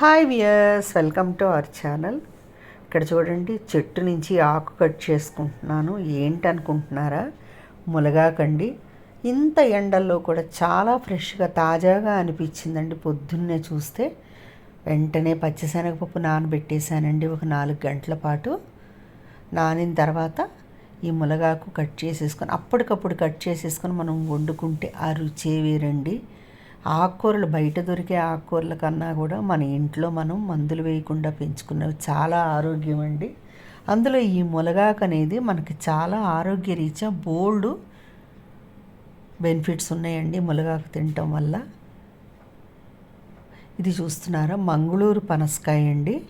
Hi viewers welcome to our channel. ఇక్కడ చూడండి చెట్టు నుంచి ఆకు కట్ చేసుకుంటున్నాను. ఏంటనుకుంటున్నారా? ములగాకండి. ఇంత ఎండల్లో కూడా చాలా ఫ్రెష్గా తాజాగా అనిపించిందండి. పొద్దున్నే చూస్తే వెంటనే పచ్చిశనగపప్పు నానబెట్టేశానండి ఒక నాలుగు గంటల పాటు. నానిన తర్వాత ఈ ములగాకు కట్ చేసేసుకొని అప్పటికప్పుడు కట్ చేసేసుకొని మనం వండుకుంటే ఆ రుచే వేరండి. ఆకుకూరలు బయట దొరికే ఆకుకూరల కన్నా కూడా మన ఇంట్లో మనం మందులు వేయకుండా పెంచుకున్నవి చాలా ఆరోగ్యం అండి అందులో ఈ ములగాకు అనేది మనకి చాలా ఆరోగ్య రీత్యా బోల్డ్ బెనిఫిట్స్ ఉన్నాయండి ములగాకు తినటం వల్ల. ఇది చూస్తున్నారా? మంగళూరు పనసకాయ అండి.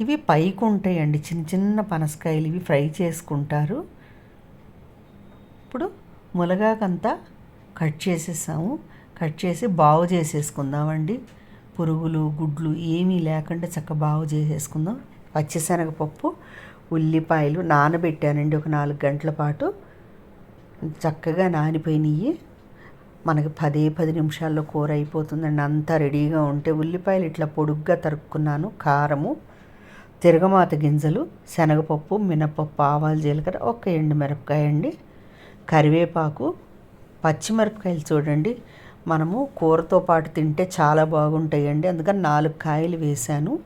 ఇవి పైకి ఉంటాయండి. చిన్న చిన్న పనసకాయలు ఇవి ఫ్రై చేసుకుంటారు. ఇప్పుడు ములగాకంతా కట్ చేసేసాము. కట్ చేసి బాగు చేసేసుకుందామండి. పురుగులు గుడ్లు ఏమీ లేకుండా చక్క బాగు చేసేసుకుందాం. పచ్చిశనగపప్పు ఉల్లిపాయలు నానబెట్టానండి ఒక నాలుగు గంటల పాటు. చక్కగా నానిపోయినాయి మనకి పదే పది నిమిషాల్లో కూర అయిపోతుందండి. అంతా రెడీగా ఉంటే ఉల్లిపాయలు ఇట్లా పొడుగ్గా తరుక్కున్నాను. కారము తిరగమాత గింజలు శనగపప్పు మినపప్పు ఆవాలు జీలకర్ర ఒక ఎండు మిరపకాయ అండి కరివేపాకు పచ్చిమిరపకాయలు చూడండి. మనము కూరతో పాటు తింటే చాలా బాగుంటాయండి. అందుకని నాలుగు కాయలు వేశాను.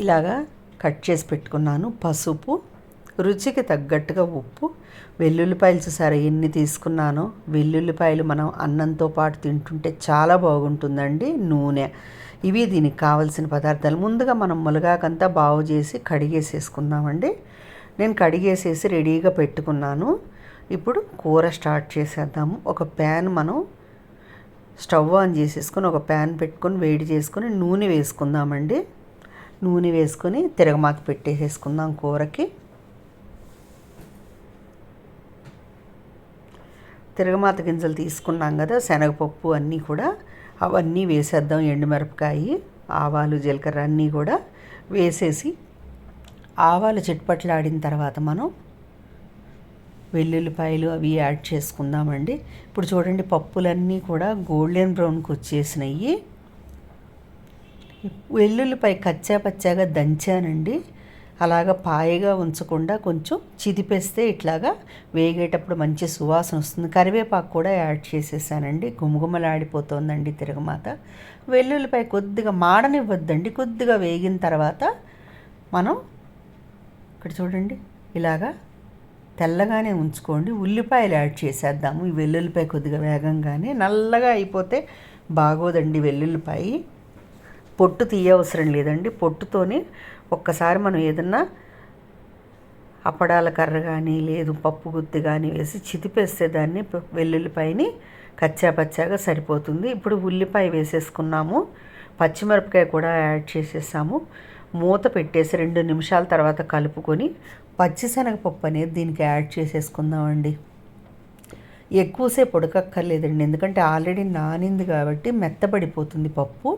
ఇలాగా కట్ చేసి పెట్టుకున్నాను. పసుపు రుచికి తగ్గట్టుగా ఉప్పు వెల్లుల్లిపాయలు చూసారా ఎన్ని తీసుకున్నానో. వెల్లుల్లిపాయలు మనం అన్నంతో పాటు తింటుంటే చాలా బాగుంటుందండి నూనె. ఇవి దీనికి కావలసిన పదార్థాలు. ముందుగా మనం ములగాకంతా బాగు చేసి కడిగేసేసుకుందామండి. నేను కడిగేసేసి రెడీగా పెట్టుకున్నాను. ఇప్పుడు కూర స్టార్ట్ చేసేద్దాము. ఒక ప్యాన్ మనం స్టవ్ ఆన్ చేసేసుకొని ఒక ప్యాన్ పెట్టుకొని వేడి చేసుకొని నూనె వేసుకుందామండి. నూనె వేసుకొని తిరగమాత పెట్టేసేసుకుందాం కూరకి. తిరగమాత గింజలు తీసుకున్నాం కదా శనగపప్పు అన్నీ కూడా. అవన్నీ వేసేద్దాం ఎండుమిరపకాయ ఆవాలు జీలకర్ర అన్నీ కూడా వేసేసి ఆవాలు చిట్పట్లాడిన తర్వాత మనం వెల్లుల్లిపాయలు అవి యాడ్ చేసుకుందామండి. ఇప్పుడు చూడండి పప్పులన్నీ కూడా గోల్డెన్ బ్రౌన్కి వచ్చేసినాయి. వెల్లుల్లిపాయ కచ్చా పచ్చాగా దంచానండి. అలాగ పాయగా ఉంచకుండా కొంచెం చిదిపేస్తే ఇట్లాగా వేగేటప్పుడు మంచి సువాసన వస్తుంది. కరివేపాకు కూడా యాడ్ చేసేసానండి. గుమగుమలాడిపోతుందండి తిరగమాత. వెల్లుల్లిపాయ కొద్దిగా మాడనివ్వద్దండి. కొద్దిగా వేగిన తర్వాత మనం ఇక్కడ చూడండి ఇలాగా తెల్లగానే ఉంచుకోండి. ఉల్లిపాయలు యాడ్ చేసేద్దాము. ఈ వెల్లుల్లిపాయ కొద్దిగా వేగంగానే నల్లగా అయిపోతే బాగోదండి వెల్లుల్లిపాయ. పొట్టు తీయవసరం లేదండి. పొట్టుతోనే ఒక్కసారి మనం ఏదన్నా అప్పడాల కర్ర కానీ లేదు పప్పు గుత్తి కానీ వేసి చితిపేస్తే దాన్ని వెల్లుల్లిపాయని కచ్చా పచ్చాగా సరిపోతుంది. ఇప్పుడు ఉల్లిపాయ వేసేసుకున్నాము. పచ్చిమిరపకాయ కూడా యాడ్ చేసేసాము. మూత పెట్టేసి రెండు నిమిషాల తర్వాత కలుపుకొని పచ్చిశనగపప్పు అనేది దీనికి యాడ్ చేసేసుకుందామండి. ఎక్కువసేపు ఉడకక్కర్లేదండి. ఎందుకంటే ఆల్రెడీ నానింది కాబట్టి మెత్తబడిపోతుంది పప్పు.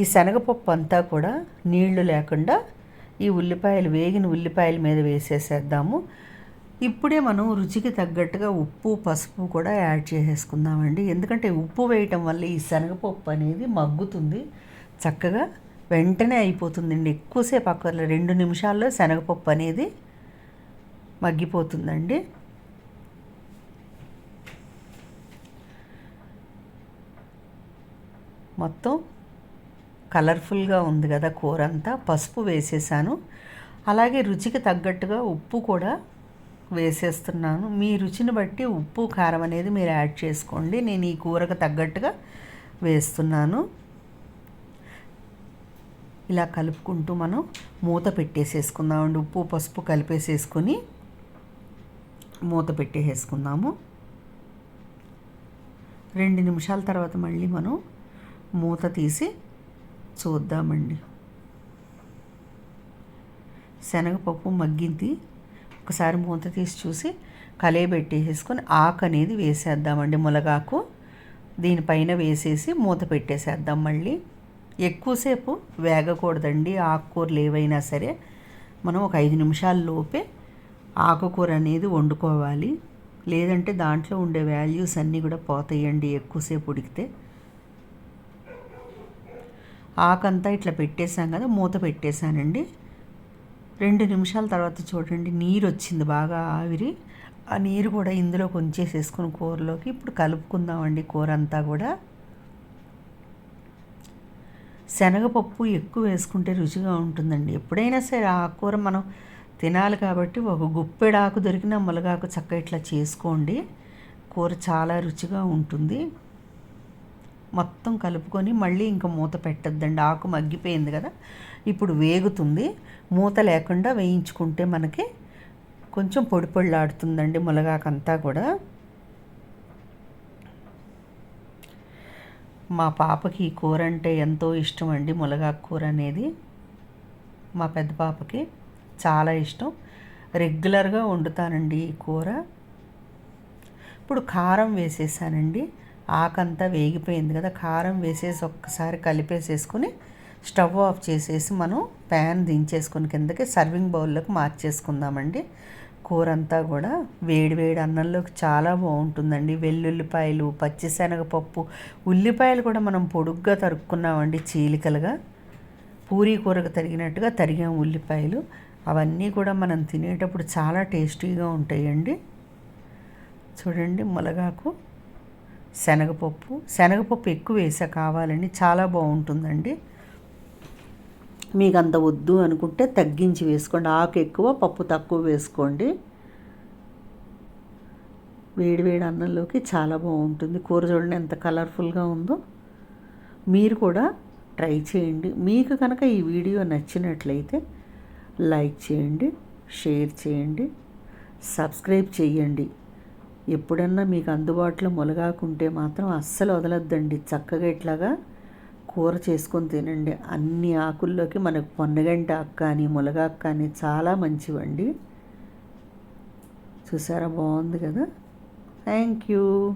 ఈ శనగపప్పు అంతా కూడా నీళ్ళు లేకుండా ఈ ఉల్లిపాయలు వేగిన ఉల్లిపాయల మీద వేసేసేద్దాము. ఇప్పుడే మనం రుచికి తగ్గట్టుగా ఉప్పు పసుపు కూడా యాడ్ చేసేసుకుందామండి. ఎందుకంటే ఉప్పు వేయటం వల్ల ఈ శనగపప్పు అనేది మగ్గుతుంది. చక్కగా వెంటనే అయిపోతుందండి. ఎక్కువసేపు అక్కర్లే రెండు నిమిషాల్లో శనగపప్పు అనేది మగ్గిపోతుందండి. మొత్తం కలర్ఫుల్గా ఉంది కదా కూర అంతా. పసుపు వేసేసాను. అలాగే రుచికి తగ్గట్టుగా ఉప్పు కూడా వేసేస్తున్నాను. మీ రుచిని బట్టి ఉప్పు కారం అనేది మీరు యాడ్ చేసుకోండి. నేను ఈ కూరకు తగ్గట్టుగా వేస్తున్నాను. ఇలా కలుపుకుంటూ మనం మూత పెట్టేసేసుకుందామండి ఉప్పు పసుపు కలిపేసేసుకొని మూత పెట్టేసేసుకుందాము. రెండు నిమిషాల తర్వాత మళ్ళీ మనం మూత తీసి చూద్దామండి. శనగపప్పు మగ్గింది. ఒకసారి మూత తీసి చూసి కలయబెట్టేసేసుకొని ఆకు అనేది వేసేద్దామండి. ములగాకు దీనిపైన వేసేసి మూత పెట్టేసేద్దాం మళ్ళీ. ఎక్కువసేపు వేగకూడదండి. ఆకుకూరలు ఏవైనా సరే మనం ఒక ఐదు నిమిషాల లోపే ఆకుకూర అనేది వండుకోవాలి. లేదంటే దాంట్లో ఉండే వాల్యూస్ అన్నీ కూడా పోతాయండి ఎక్కువసేపు ఉడికితే. ఆకంతా ఇట్లా పెట్టేశాం కదా మూత పెట్టేశానండి. రెండు నిమిషాల తర్వాత చూడండి నీరు వచ్చింది బాగా ఆవిరి. ఆ నీరు కూడా ఇందులో కొంచేసేసుకుని కూరలోకి ఇప్పుడు కలుపుకుందామండి కూర అంతా కూడా. శనగపప్పు ఎక్కువ వేసుకుంటే రుచిగా ఉంటుందండి. ఎప్పుడైనా సరే ఆ కూర మనం తినాలి కాబట్టి ఒక గుప్పెడాకు దొరికిన ములగాకు చక్క ఇట్లా చేసుకోండి. కూర చాలా రుచిగా ఉంటుంది. మొత్తం కలుపుకొని మళ్ళీ ఇంకా మూత పెట్టద్దండి. ఆకు మగ్గిపోయింది కదా ఇప్పుడు వేగుతుంది. మూత లేకుండా వేయించుకుంటే మనకి కొంచెం పొడి పొడిలాడుతుందండి ములగాకంతా కూడా. మా పాపకి ఈ కూర అంటే ఎంతో ఇష్టం అండి ములగాకు కూర అనేది మా పెద్ద పాపకి చాలా ఇష్టం. రెగ్యులర్గా వండుతానండి ఈ కూర. ఇప్పుడు కారం వేసేసానండి. ఆకంతా వేగిపోయింది కదా కారం వేసేసి ఒక్కసారి కలిపేసేసుకుని స్టవ్ ఆఫ్ చేసేసి మనం ప్యాన్ దించేసుకుని కిందకి సర్వింగ్ బౌల్లోకి మార్చేసుకుందామండి. కూర అంతా కూడా వేడివేడి అన్నంలోకి చాలా బాగుంటుందండి. వెల్లుల్లిపాయలు పచ్చిశనగపప్పు ఉల్లిపాయలు కూడా మనం పొడుగ్గా తరుక్కున్నామండి చీలికలుగా. పూరీ కూరకు తరిగినట్టుగా తరిగాం ఉల్లిపాయలు. అవన్నీ కూడా మనం తినేటప్పుడు చాలా టేస్టీగా ఉంటాయండి. చూడండి ములగాకు శనగపప్పు. శనగపప్పు ఎక్కువ వేసా కావాలని చాలా బాగుంటుందండి. మీకు అంత వద్దు అనుకుంటే తగ్గించి వేసుకోండి. ఆకు ఎక్కువ పప్పు తక్కువ వేసుకోండి. వేడి వేడి అన్నంలోకి చాలా బాగుంటుంది. కూర చూడండి ఎంత కలర్ఫుల్గా ఉందో. మీరు కూడా ట్రై చేయండి. మీకు కనుక ఈ వీడియో నచ్చినట్లయితే లైక్ చేయండి షేర్ చేయండి సబ్స్క్రైబ్ చేయండి. ఎప్పుడన్నా మీకు అందుబాటులో మొలగాకుంటే మాత్రం అస్సలు వదలొద్దండి. చక్కగా ఇట్లాగా కూర చేసుకొని తినండి. అన్ని ఆకుల్లోకి మనకు పొన్నగంట ఆకు కానీ ములగాకు కానీ చాలా మంచివండి. చూసారా? బాగుంది కదా? Thank you